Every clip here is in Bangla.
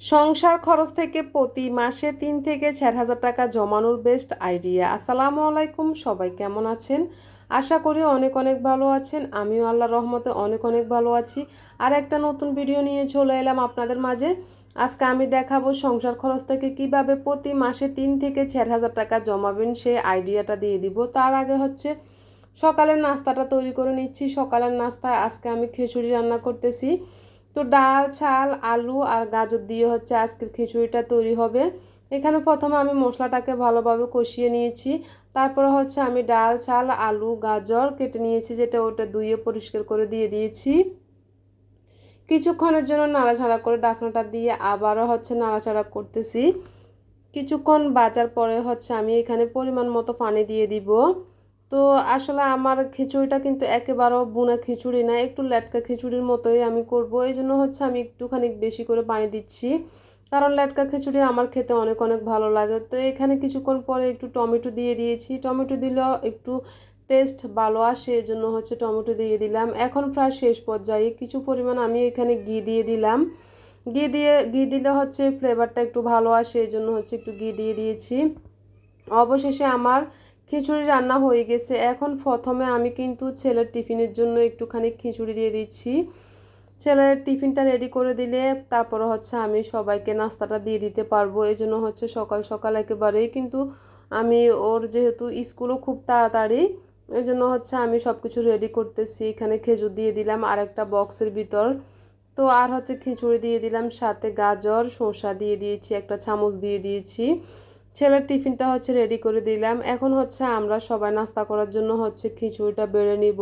সংসার খরচ থেকে প্রতি মাসে তিন থেকে চার হাজার টাকা জমানোর বেস্ট আইডিয়া আসসালামু আলাইকুম, সবাই কেমন আছেন? আশা করি অনেক অনেক ভালো আছেন। আমিও আল্লাহ রহমতে অনেক অনেক ভালো আছি। আর একটা নতুন ভিডিও নিয়ে চলে এলাম আপনাদের মাঝে। আজকে আমি দেখাবো সংসার খরচ থেকে কীভাবে প্রতি মাসে তিন থেকে চার হাজার টাকা জমাবেন, সেই আইডিয়াটা দিয়ে দিব। তার আগে হচ্ছে, সকালের নাস্তাটা তৈরি করে নিচ্ছি। সকালের নাস্তায় আজকে আমি খিচুড়ি রান্না করতেছি। তো ডাল ছাল আলু আর গাজর দিয়ে হচ্ছে আজকের খিচুড়িটা তৈরি হবে। এখানে প্রথমে আমি মশলাটাকে ভালোভাবে কষিয়ে নিয়েছি। তারপরে হচ্ছে আমি ডাল ছাল আলু, গাজর কেটে নিয়েছি, যেটা ওটা ধুয়ে পরিষ্কার করে দিয়ে দিয়েছি। কিছুক্ষণের জন্য নাড়াচাড়া করে ডাকনাটা দিয়ে আবারও হচ্ছে নাড়াচাড়া করতেছি। কিছুক্ষণ বাজার পরে হচ্ছে আমি এখানে পরিমাণ মতো পানি দিয়ে দিব। তো আসলে আমার খিচুড়িটা কিন্তু একেবারেও বুনা খিচুড়ি না, একটু ল্যাটকা খিচুড়ির মতোই আমি করব। এই জন্য হচ্ছে আমি একটুখানি বেশি করে পানি দিচ্ছি। কারণ ল্যাটকা খিচুড়ি আমার খেতে অনেক অনেক ভালো লাগে। তো এখানে কিছুক্ষণ পরে একটু টমেটো দিয়ে দিয়েছি। টমেটো দিলেও একটু টেস্ট ভালো আসে জন্য হচ্ছে টমেটো দিয়ে দিলাম। এখন প্রায় শেষ পর্যায়ে। কিছু পরিমাণ আমি এখানে ঘি দিয়ে দিলাম। ঘি দিয়ে, ঘি দিলে হচ্ছে ফ্লেভারটা একটু ভালো আসে এই জন্য হচ্ছে একটু ঘি দিয়ে দিয়েছি। অবশেষে আমার খিচুড়ি রান্না হয়ে গেছে। এখন প্রথমে আমি কিন্তু ছেলের টিফিনের জন্য একটুখানি খিচুড়ি দিয়ে দিচ্ছি। ছেলের টিফিনটা রেডি করে দিলে তারপরে হচ্ছে আমি সবাইকে নাস্তাটা দিয়ে দিতে পারব। এই জন্য হচ্ছে সকাল সকাল একেবারেই কিন্তু আমি ওর যেহেতু স্কুলও খুব তাড়াতাড়ি, এই জন্য হচ্ছে আমি সব কিছু রেডি করতেছি। এখানে খেজুর দিয়ে দিলাম আর একটা বক্সের ভিতর। তো আর হচ্ছে খিচুড়ি দিয়ে দিলাম, সাথে গাজর, শসা দিয়ে দিয়েছি, একটা চামচ দিয়ে দিয়েছি। ছেলের টিফিনটা হচ্ছে রেডি করে দিলাম। এখন হচ্ছে আমরা সবাই নাস্তা করার জন্য হচ্ছে খিচুড়িটা বেড়ে নিব।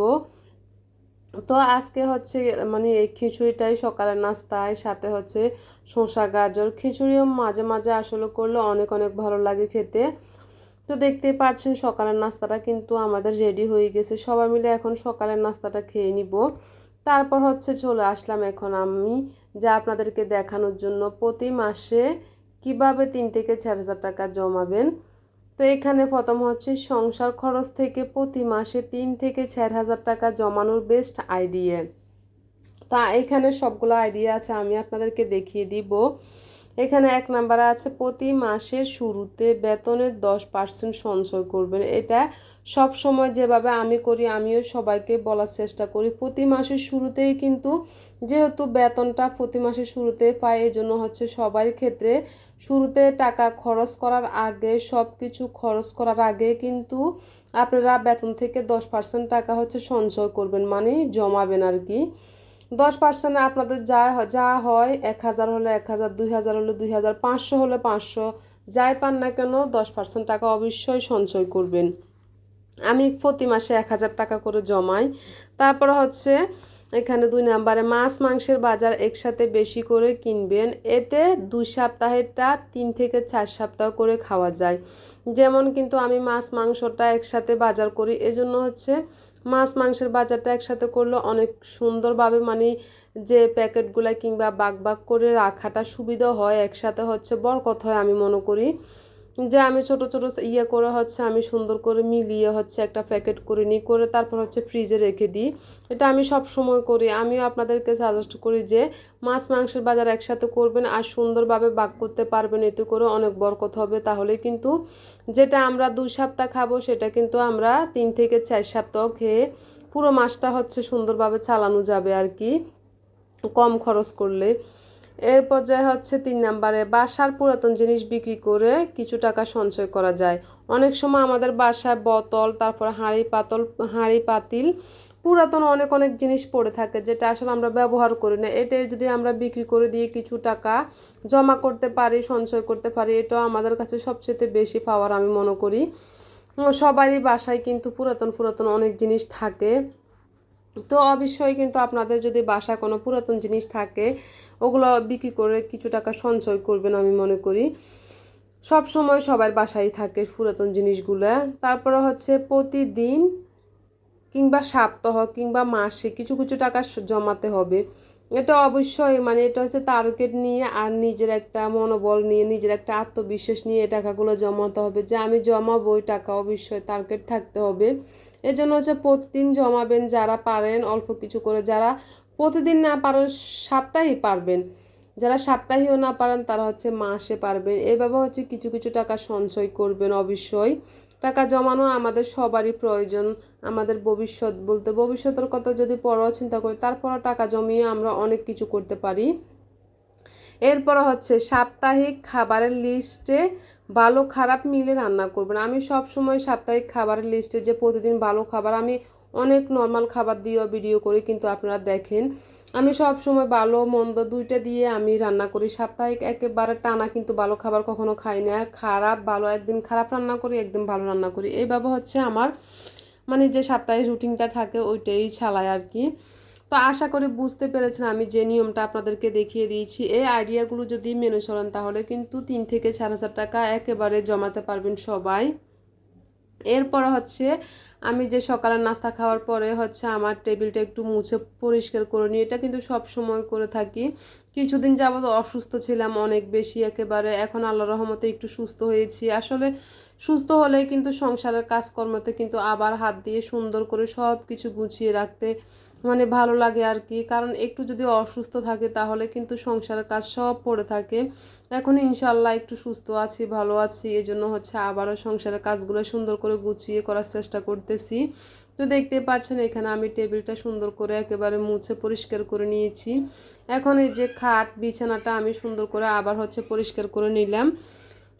তো আজকে হচ্ছে মানে এই খিচুড়িটাই সকালের নাস্তায়, সাথে হচ্ছে শসা, গাজর। খিচুড়িও মাঝে মাঝে আসলে করলে অনেক অনেক ভালো লাগে খেতে। তো দেখতেই পাচ্ছেন সকালের নাস্তাটা কিন্তু আমাদের রেডি হয়ে গেছে। সবাই মিলে এখন সকালের নাস্তাটা খেয়ে নিব। তারপর হচ্ছে চলে আসলাম এখন আমি যা আপনাদেরকে দেখানোর জন্য। প্রতি মাসে কীভাবে তিন থেকে চার হাজার টাকা জমাবেন? তো এখানে প্রথম হচ্ছে সংসার খরচ থেকে প্রতি মাসে তিন থেকে চার হাজার টাকা জমানোর বেস্ট আইডিয়া তা এখানে সবগুলো আইডিয়া আছে, আমি আপনাদেরকে দেখিয়ে দিব। এখানে এক নাম্বারে আছে, প্রতি মাসের শুরুতে বেতনের দশ পার্সেন্ট সঞ্চয় করবেন। এটা সব সময় যেভাবে আমি করি, আমিও সবাইকে বলার চেষ্টা করি। প্রতি মাসের শুরুতেই কিন্তু যেহেতু বেতনটা প্রতি মাসের শুরুতে পাই এই জন্য হচ্ছে সবার ক্ষেত্রে শুরুতে টাকা খরচ করার আগে সব কিছু খরচ করার আগে কিন্তু আপনারা বেতন থেকে দশ পার্সেন্ট টাকা হচ্ছে সঞ্চয় করবেন মানে জমাবেন আর কি। দশ পার্সেন্ট আপনাদের যা যা হয়, এক হাজার হলে এক হাজার, দুই হাজার হলে দুই হাজার, পাঁচশো হলে পাঁচশো, যাই পান না কেন দশ পার্সেন্ট টাকা অবশ্যই সঞ্চয় করবেন। আমি প্রতি মাসে এক হাজার টাকা করে জমাই। তারপর হচ্ছে এখানে দুই নাম্বারে মাছ মাংসের বাজার একসাথে বেশি করে কিনবেন। এতে দুই সপ্তাহেরটা তিন থেকে চার সপ্তাহ করে খাওয়া যায়। যেমন কিন্তু আমি মাছ মাংসটা একসাথে বাজার করি। এজন্য হচ্ছে মাছ মাংসের বাজারটা একসাথে করলে অনেক সুন্দরভাবে মানে যে প্যাকেটগুলো কিংবা বাগ বাগ করে রাখাটা সুবিধা হয়। একসাথে হচ্ছে বরকত হয় আমি মনে করি। যে আমি ছোট ছোট ইয়ে করে হচ্ছে আমি সুন্দর করে মিলিয়ে হচ্ছে একটা প্যাকেট করে নিই, করে তারপর হচ্ছে ফ্রিজে রেখে দিই। এটা আমি সব সময় করি। আমিও আপনাদেরকে সাজেস্ট করি যে মাছ মাংসের বাজার একসাথে করবেন আর সুন্দরভাবে বাক করতে পারবেন। এতে করে অনেক বরকত হবে তাহলে কিন্তু যেটা আমরা দুই সপ্তাহ খাব সেটা কিন্তু আমরা তিন থেকে চার সপ্তাহ খেয়ে পুরো মাসটা হচ্ছে সুন্দরভাবে চালানো যাবে আর কি। কম খরচ করলে। এর পর্যায়ে হচ্ছে তিন নাম্বারে, বাসার পুরাতন জিনিস বিক্রি করে কিছু টাকা সঞ্চয় করা যায়। অনেক সময় আমাদের বাসায় বোতল, তারপর হাঁড়ি পাতল, হাঁড়ি পাতিল, পুরাতন অনেক অনেক জিনিস পড়ে থাকে যেটা আসলে আমরা ব্যবহার করি না। এটাই যদি আমরা বিক্রি করে দিয়ে কিছু টাকা জমা করতে পারি, সঞ্চয় করতে পারি, এটাও আমাদের কাছে সবচেয়ে বেশি পাওয়ার আমি মনে করি। সবারই বাসায় কিন্তু পুরাতন পুরাতন অনেক জিনিস থাকে। তো অবশ্যই কিন্তু আপনাদের যদি বাসায় কোনো পুরাতন জিনিস থাকে, ওগুলো বিক্রি করে কিছু টাকা সঞ্চয় করবেন আমি মনে করি। সব সময় সবার বাসায় থাকে পুরাতন জিনিসগুলো। তারপরে হচ্ছে প্রতিদিন কিংবা সপ্তাহ কিংবা মাসে কিছু কিছু টাকা জমাতে হবে। এটা অবশ্যই মানে এটা হচ্ছে টার্গেট নিয়ে আর নিজের একটা মনোবল নিয়ে, নিজের একটা আত্মবিশ্বাস নিয়ে এই টাকাগুলো জমাতে হবে। যে আমি জমাবো ওই টাকা অবশ্যই টার্গেট থাকতে হবে। এজন্য হচ্ছে প্রতিদিন জমাবেন, যারা পারেন অল্প কিছু করে, যারা প্রতিদিন না পারেন সপ্তাহেই পারবেন। যারা সাপ্তাহিকও না পারেন, তারা হচ্ছে মাসে পারবেন। এভাবে হচ্ছে কিছু কিছু টাকা সঞ্চয় করবেন অবশ্যই। টাকা জমানো আমাদের সবারই প্রয়োজন, আমাদের ভবিষ্যৎ বলতে। ভবিষ্যতের কথা যদি পরেও চিন্তা করি, তারপরও টাকা জমিয়ে আমরা অনেক কিছু করতে পারি। এরপর হচ্ছে সাপ্তাহিক খাবারের লিস্টে ভালো খারাপ মিলে রান্না করবেন। আমি সব সময় সাপ্তাহিক খাবারের লিস্টে যে প্রতিদিন ভালো খাবার, আমি অনেক নর্মাল খাবার দিয়েও ভিডিও করি, কিন্তু আপনারা দেখেন, আমি সব সময় ভালো মন্দ দুইটা দিয়ে আমি রান্না করি। সাপ্তাহিক একেবারে টানা কিন্তু ভালো খাবার কখনো খাই না। খারাপ, ভালো একদিন খারাপ রান্না করি, একদিন ভালো রান্না করি। এইভাবে হচ্ছে আমার মানে যে সাপ্তাহিক রুটিনটা থাকে, ওইটাই ছালায় আর কি। তো আশা করি বুঝতে পেরেছেন, আমি যে নিয়মটা আপনাদেরকে দেখিয়ে দিয়েছি, এই আইডিয়াগুলো যদি মেনে চলেন তাহলে কিন্তু তিন থেকে চার হাজার টাকা একেবারে জমাতে পারবেন সবাই। এরপর হচ্ছে, আমি যে সকালের নাস্তা খাওয়ার পরে হচ্ছে আমার টেবিলটা একটু মুছে পরিষ্কার করে নিই, এটা কিন্তু সব সময় করে থাকি। কিছুদিন যাবত অসুস্থ ছিলাম অনেক বেশি একেবারে, এখন আল্লাহ রহমতে একটু সুস্থ হয়েছি। আসলে সুস্থ হলে কিন্তু সংসারের কাজকর্মতে কিন্তু আবার হাত দিয়ে সুন্দর করে সব কিছু গুছিয়ে রাখতে মানে ভালো লাগে আর কি। কারণ একটু যদি অসুস্থ থাকে তাহলে কিন্তু সংসারের কাজ সব পড়ে থাকে। এখন ইনশাল্লাহ একটু সুস্থ আছি, ভালো আছি। এই জন্য হচ্ছে আবারও সংসারের কাজগুলো সুন্দর করে গুছিয়ে করার চেষ্টা করতেছি। তো দেখতে পাচ্ছেন এখানে আমি টেবিলটা সুন্দর করে একেবারে মুছে পরিষ্কার করে নিয়েছি। এখন এই যে খাট, বিছানাটা আমি সুন্দর করে আবার হচ্ছে পরিষ্কার করে নিলাম।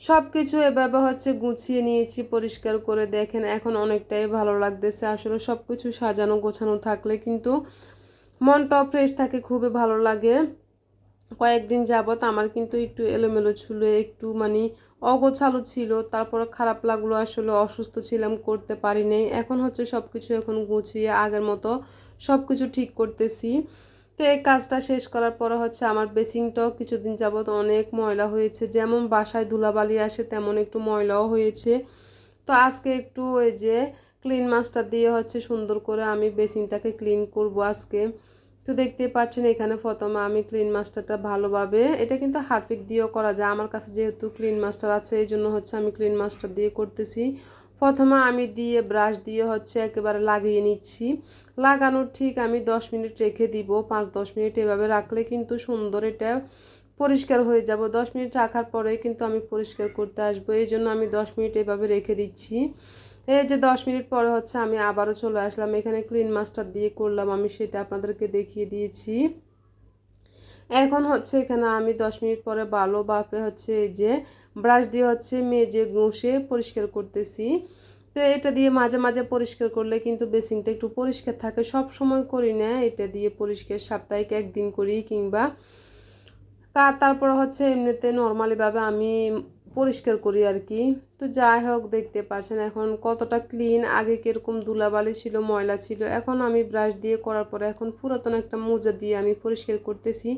সব কিছু এভাবে হচ্ছে গুছিয়ে নিয়েছি, পরিষ্কার করে দেখেন, এখন অনেকটাই ভালো লাগতেছে। আসলে সব কিছু সাজানো গোছানো থাকলে কিন্তু মনটাও ফ্রেশ থাকে, খুবই ভালো লাগে। কয়েকদিন যাবত আমার কিন্তু একটু এলোমেলো ছিল, একটু মানে অগোছালো ছিল তারপর খারাপ লাগল, আসলে অসুস্থ ছিলাম, করতে পারি নাই এখন হচ্ছে সব কিছু এখন গুছিয়ে আগের মতো সব কিছু ঠিক করতেছি। তো এই কাজটা শেষ করার পরে হচ্ছে আমার বেসিংটাও কিছুদিন যাবত অনেক ময়লা হয়েছে। যেমন বাসায় ধুলাবালি আসে, তেমন একটু ময়লাও হয়েছে। তো আজকে একটু ওই যে ক্লিন মাস্টার দিয়ে হচ্ছে সুন্দর করে আমি বেসিংটাকে ক্লিন করব আজকে। তো দেখতে পাচ্ছেন এখানে প্রথমে আমি ক্লিন মাস্টারটা ভালোভাবে, এটা কিন্তু হারপিক দিয়েও করা যায়। আমার কাছে যেহেতু ক্লিন মাস্টার আছে, এই জন্য হচ্ছে আমি ক্লিন মাস্টার দিয়ে করতেছি। প্রথমে আমি দিয়ে ব্রাশ দিয়ে হচ্ছে একেবারে লাগিয়ে নিচ্ছি। লাগানোর ঠিক আমি দশ মিনিট রেখে দিব। পাঁচ দশ মিনিট এভাবে রাখলে কিন্তু সুন্দর এটা পরিষ্কার হয়ে যাব। দশ মিনিট রাখার পরে কিন্তু আমি পরিষ্কার করতে আসব। এই জন্য আমি দশ মিনিট এভাবে রেখে দিচ্ছি। এই যে দশ মিনিট পরে হচ্ছে আমি আবারও চলে আসলাম। এখানে ক্লিন মাস্টার দিয়ে করলাম। আমি সেটা আপনাদেরকে দেখিয়ে দিয়েছি। এখন হচ্ছে এখানে আমি দশ মিনিট পরে ভালো বাপে হচ্ছে যে ব্রাশ দিয়ে হচ্ছে মেজে ঘষে পরিষ্কার করতেছি। তো এটা দিয়ে মাঝে মাঝে পরিষ্কার করলে কিন্তু বেসিনটা একটু পরিষ্কার থাকে। সব সময় করি না, এটা দিয়ে পরিষ্কার সাপ্তাহিক একদিন করি কিংবা তারপর হচ্ছে এমনিতে নর্মালিভাবে আমি পরিষ্কার করি আর কি। তো যাই হোক, দেখতে পাচ্ছেন এখন কতটা ক্লিন আগে কীরকম ধুলাবালি ছিল, ময়লা ছিল, এখন আমি ব্রাশ দিয়ে করার পরে এখন পুরাতন একটা মোজা দিয়ে আমি পরিষ্কার করতেছি।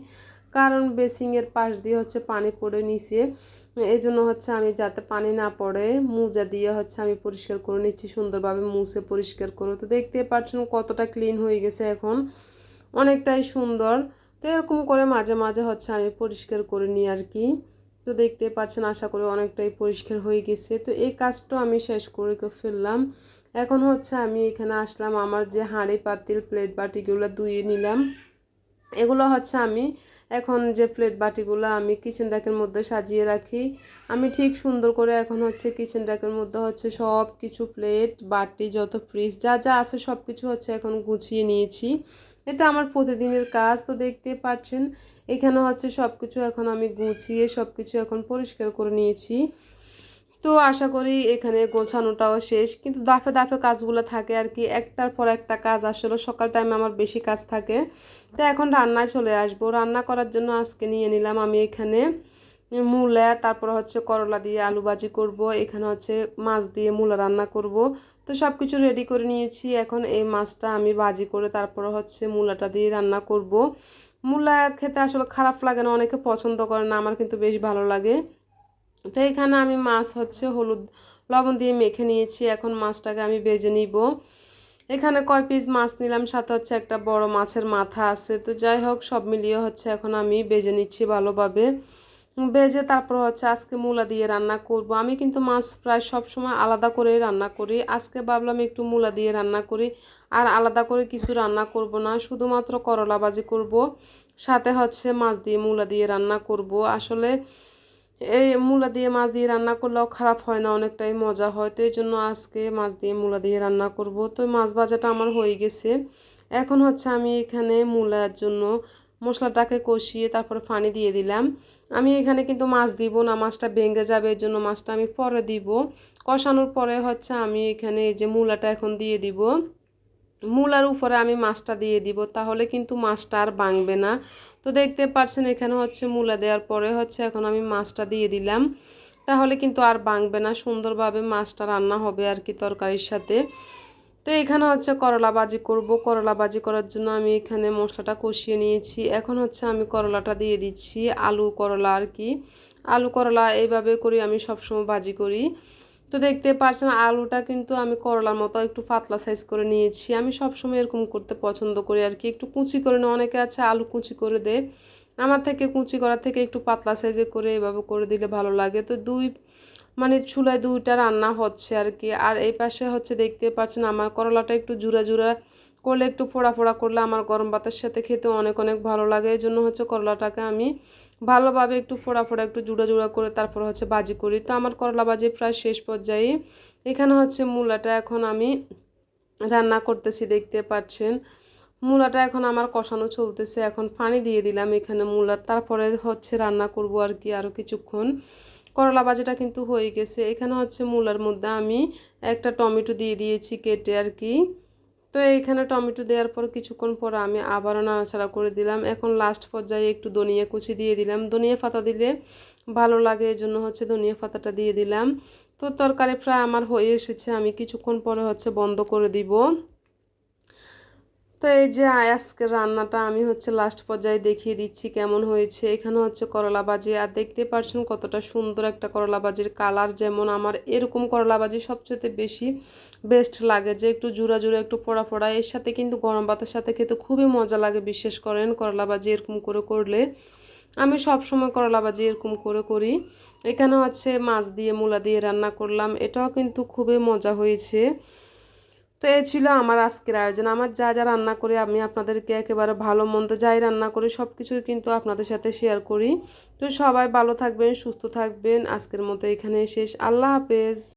কারণ বেসিংয়ের পাশ দিয়ে হচ্ছে পানি পড়ে নিচে। এই জন্য হচ্ছে আমি যাতে পানি না পড়ে, মোজা দিয়ে হচ্ছে আমি পরিষ্কার করে নিচ্ছি, সুন্দরভাবে মুছে পরিষ্কার করে। তো দেখতে পাচ্ছেন কতটা ক্লিন হয়ে গেছে এখন। অনেকটাই সুন্দর। তো এরকম করে মাঝে মাঝে হচ্ছে আমি পরিষ্কার করে নিই আর কি। তো দেখতে পাচ্ছেন, আশা করি অনেকটাই পরিষ্কার হয়ে গেছে। তো এই কাজটা আমি শেষ করে ফেললাম। এখন হচ্ছে আমি এখানে আসলাম, আমার যে হাঁড়ি, পাতিল প্লেট বাটিগুলো ধুয়ে নিলাম। এগুলো হচ্ছে আমি এখন যে প্লেট বাটিগুলো আমি কিচেন ড্যাকের মধ্যে সাজিয়ে রাখি। আমি ঠিক সুন্দর করে এখন হচ্ছে কিচেন ড্যাকের মধ্যে হচ্ছে সব কিছু প্লেট বাটি, যত ফ্রিজ যা যা আছে সব কিছু হচ্ছে এখন গুছিয়ে নিয়েছি। এটা আমার প্রতিদিনের কাজ তো দেখতে পাচ্ছেন এখানে হচ্ছে সব কিছু এখন আমি গুছিয়ে সব কিছু এখন পরিষ্কার করে নিয়েছি। তো আশা করি এখানে গোছানোটাও শেষ। কিন্তু দাফে দাফে কাজগুলো থাকে আর কি। একটার পর একটা কাজ আসলে সকাল টাইমে আমার বেশি কাজ থাকে। তো এখন রান্নায় চলে আসব। রান্না করার জন্য আজকে নিয়ে নিলাম আমি এখানে মূলা, তারপর হচ্ছে করলা দিয়ে আলু ভাজি করব, এখানে হচ্ছে মাছ দিয়ে মূলা রান্না করব। তো সব কিছু রেডি করে নিয়েছি, এখন এই মাছটা আমি ভাজি করে তারপর হচ্ছে মূলাটা দিয়ে রান্না করব। মূলা খেতে আসলে খারাপ লাগে না, অনেকে পছন্দ করে না, আমার কিন্তু বেশ ভালো লাগে। তো এখানে আমি মাছ হচ্ছে হলুদ লবণ দিয়ে মেখে নিয়েছি, এখন মাছটাকে আমি বেজে নিব। এখানে কয় পিস মাছ নিলাম, সাথে হচ্ছে একটা বড় মাছের মাথা আছে। তো যাই হোক, সব মিলিয়ে হচ্ছে এখন আমি বেজে নিচ্ছি ভালোভাবে। ভেজে তারপর হচ্ছে আজকে মূলা দিয়ে রান্না করব। আমি কিন্তু মাছ প্রায় সব সময় আলাদা করে রান্না করি। আজকে ভাবলাম একটু মূলা দিয়ে রান্না করি। আর আলাদা করে কিছু রান্না করব না, শুধুমাত্র করলা ভাজি করব। সাথে হচ্ছে মাছ দিয়ে মূলা দিয়ে রান্না করব। আসলে এই মূলা দিয়ে মাছ দিয়ে রান্না করলেও খারাপ হয় না, অনেকটাই মজা হয়। তো এই জন্য আজকে মাছ দিয়ে মূলা দিয়ে রান্না করব। তো মাছ ভাজাটা আমার হয়ে গেছে। এখন হচ্ছে আমি এখানে মূলার জন্য মশলাটাকে কষিয়ে তারপরে পানি দিয়ে দিলাম। আমি এখানে কিন্তু মাছ দিব না, মাছটা ভেঙে যাবে এর জন্য মাছটা আমি পরে দিব। কষানোর পরে হচ্ছে আমি এখানে এই যে মূলাটা এখন দিয়ে দিব। মূলার উপরে আমি মাছটা দিয়ে দিব, তাহলে কিন্তু মাছটা আর ভাঙবে না। তো দেখতে পাচ্ছেন এখানে হচ্ছে মূলা দেওয়ার পরে হচ্ছে এখন আমি মাছটা দিয়ে দিলাম। তাহলে কিন্তু আর ভাঙবে না, সুন্দরভাবে মাছটা রান্না হবে আর কি তরকারির সাথে। তো এখানে হচ্ছে করলা বাজি করব। করলা বাজি করার জন্য আমি এখানে মশলাটা কষিয়ে নিয়েছি। এখন হচ্ছে আমি করলাটা দিয়ে দিচ্ছি, আলু করলা আর কি। আলু করলা এইভাবে করি আমি সবসময় বাজি করি। তো দেখতে পারছেন আলুটা কিন্তু আমি করলার মতো একটু পাতলা সাইজ করে নিয়েছি। আমি সবসময় এরকম করতে পছন্দ করি আর কি। একটু কুচি করে না, অনেকে আছে আলু কুচি করে দেয়। আমার থেকে কুচি করার থেকে একটু পাতলা সাইজে করে এভাবে করে দিলে ভালো লাগে। তো দুই মানে চুলায় দুইটা রান্না হচ্ছে আর কি। আর এই পাশে হচ্ছে দেখতে পাচ্ছেন আমার করলাটা একটু জুড়া জুড়া করলে একটু ফোড়া ফোড়া করলে আমার গরম ভাতের সাথে খেতে অনেক অনেক ভালো লাগে। এই জন্য হচ্ছে করলাটাকে আমি ভালোভাবে একটু ফোড়া ফোড়া একটু জুড়া জুড়া করে তারপর হচ্ছে বাজি করি। তো আমার করলা বাজি প্রায় শেষ পর্যায়ে। এখানে হচ্ছে মূলাটা এখন আমি রান্না করতেছি, দেখতে পাচ্ছেন। মূলাটা এখন আমার কষানো চলতেছে, এখন পানি দিয়ে দিলাম এখানে মূলা। তারপরে হচ্ছে রান্না করব আর কি আরও কিছুক্ষণ। করলা ভাজিটা কিন্তু হয়ে গেছে। এখানে হচ্ছে মূলার মধ্যে আমি একটা টমেটো দিয়ে দিয়েছি কেটে আর কি। তো এইখানে টমেটো দেওয়ার পর কিছুক্ষণ পর আমি আবারও নাড়াচাড়া করে দিলাম। এখন লাস্ট পর্যায়ে একটু ধনিয়া কুচি দিয়ে দিলাম। ধনিয়া পাতা দিলে ভালো লাগে এই জন্য হচ্ছে ধনিয়া পাতাটা দিয়ে দিলাম। তো তরকারি প্রায় আমার হয়ে এসেছে। আমি কিছুক্ষণ পরে হচ্ছে বন্ধ করে দিব। তো এই যে আজকের রান্নাটা আমি হচ্ছে লাস্ট পর্যায়ে দেখিয়ে দিচ্ছি কেমন হয়েছে। এখানে হচ্ছে করলা ভাজি, আর দেখতে পারছেন কতটা সুন্দর একটা করলা ভাজির কালার যেমন আমার এরকম করলা ভাজি সবচেয়ে বেশি বেস্ট লাগে। যে একটু জুড়া জুড়া, একটু পোড়া পোড়া, এর সাথে কিন্তু গরম ভাতের সাথে খেতে খুবই মজা লাগে বিশেষ করেন করলা ভাজি এরকম করে করলে। আমি সব সময় করলা ভাজি এরকম করে করি। এখানে হচ্ছে মাছ দিয়ে, মূলা দিয়ে রান্না করলাম। এটাও কিন্তু খুবই মজা হয়েছে। তো এ ছিল আমার আজকের আয়োজন। আমার যা যা রান্না করি আমি আপনাদেরকে একেবারে ভালো মন্দ যাই রান্না করি সব কিছুই কিন্তু আপনাদের সাথে শেয়ার করি। তো সবাই ভালো থাকবেন, সুস্থ থাকবেন। আজকের মতো এখানে শেষ। আল্লাহ হাফেজ।